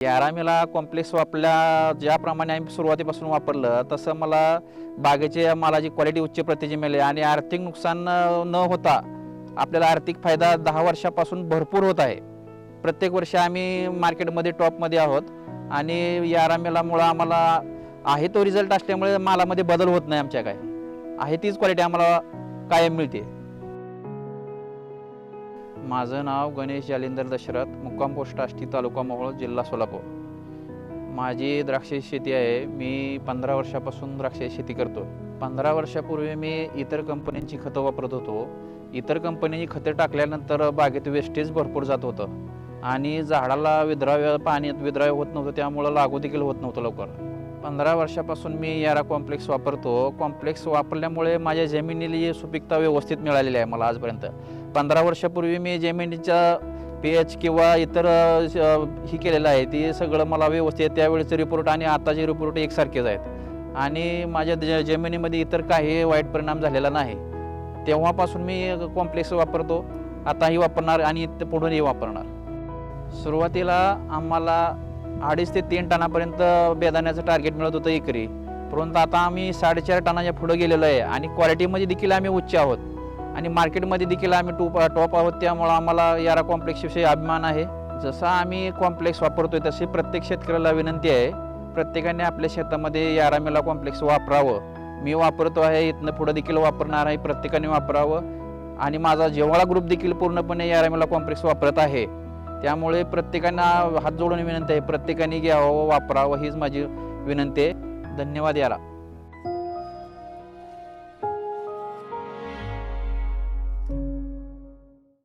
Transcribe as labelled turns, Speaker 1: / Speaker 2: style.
Speaker 1: यारामीला complex वापरल्या ज्याप्रमाणे आम्ही सुरुवातीपासून वापरलं तसं मला बागेच्या मालाची क्वालिटी उच्च प्रतीची मिळाली आणि आर्थिक नुकसान न होता आपल्याला आर्थिक फायदा दहा वर्षापासून भरपूर होत आहे. प्रत्येक वर्षी आम्ही मार्केटमध्ये टॉपमध्ये आहोत आणि यारामेलामुळं आम्हाला आहे तो रिझल्ट असल्यामुळे मालामध्ये बदल होत नाही आमच्या काय आहे तीच क्वालिटी आम्हाला कायम मिळते. माझं नाव गणेश जालिंदर दशरथ मुक्काम पोस्ट आष्टी तालुका मोहोळ जिल्हा सोलापूर. माझी द्राक्षाची शेती आहे. मी पंधरा वर्षापासून द्राक्षाची शेती करतो. पंधरा वर्षापूर्वी मी इतर कंपन्यांची खतं वापरत होतो. इतर कंपन्यांची खतं टाकल्यानंतर बागेत वेस्टेज भरपूर जात होतं. आणि झाडाला विद्राव्य पाण्यात विद्राव्य होत नव्हतं. त्यामुळं लागू देखील होत नव्हतं लवकर. पंधरा वर्षापासून मी यारा कॉम्प्लेक्स वापरतो. कॉम्प्लेक्स वापरल्यामुळे माझ्या जमिनीला सुपीकता व्यवस्थित मिळालेली आहे मला आजपर्यंत. पंधरा वर्षापूर्वी मी जमिनीच्या पी एच किंवा इतर ही केलेलं आहे. ते सगळं मला व्यवस्थित त्यावेळेचे रिपोर्ट आणि आताचे रिपोर्ट एकसारखेच आहेत. आणि माझ्या ज- जमिनीमध्ये इतर काही वाईट परिणाम झालेला नाही. तेव्हापासून मी कॉम्प्लेक्स वापरतो. आताही वापरणार आणि पुढूनही वापरणार. सुरुवातीला आम्हाला अडीच ते तीन टनापर्यंत बेदाण्याचं टार्गेट मिळत होतं एकरी. परंतु आता आम्ही साडेचार टनाच्या पुढं गेलेलो आहे. आणि क्वालिटीमध्ये देखील आम्ही उच्च आहोत. आणि मार्केटमध्ये देखील आम्ही टू टॉप आहोत त्यामुळं आम्हाला यारा कॉम्प्लेक्सविषयी अभिमान आहे. जसा आम्ही कॉम्प्लेक्स वापरतोय तशी प्रत्येक शेतकऱ्याला विनंती आहे प्रत्येकाने आपल्या शेतामध्ये यारामेला कॉम्प्लेक्स वापरावं. मी वापरतो आहे इथनं पुढं देखील वापरणार आहे प्रत्येकाने वापरावं. आणि माझा जेवळा ग्रुप देखील पूर्णपणे यारामेला कॉम्प्लेक्स वापरत आहे. त्यामुळे प्रत्येकांना हात जोडून विनंती आहे प्रत्येकाने घ्यावं वापरावं हीच माझी विनंती आहे. धन्यवाद यारा.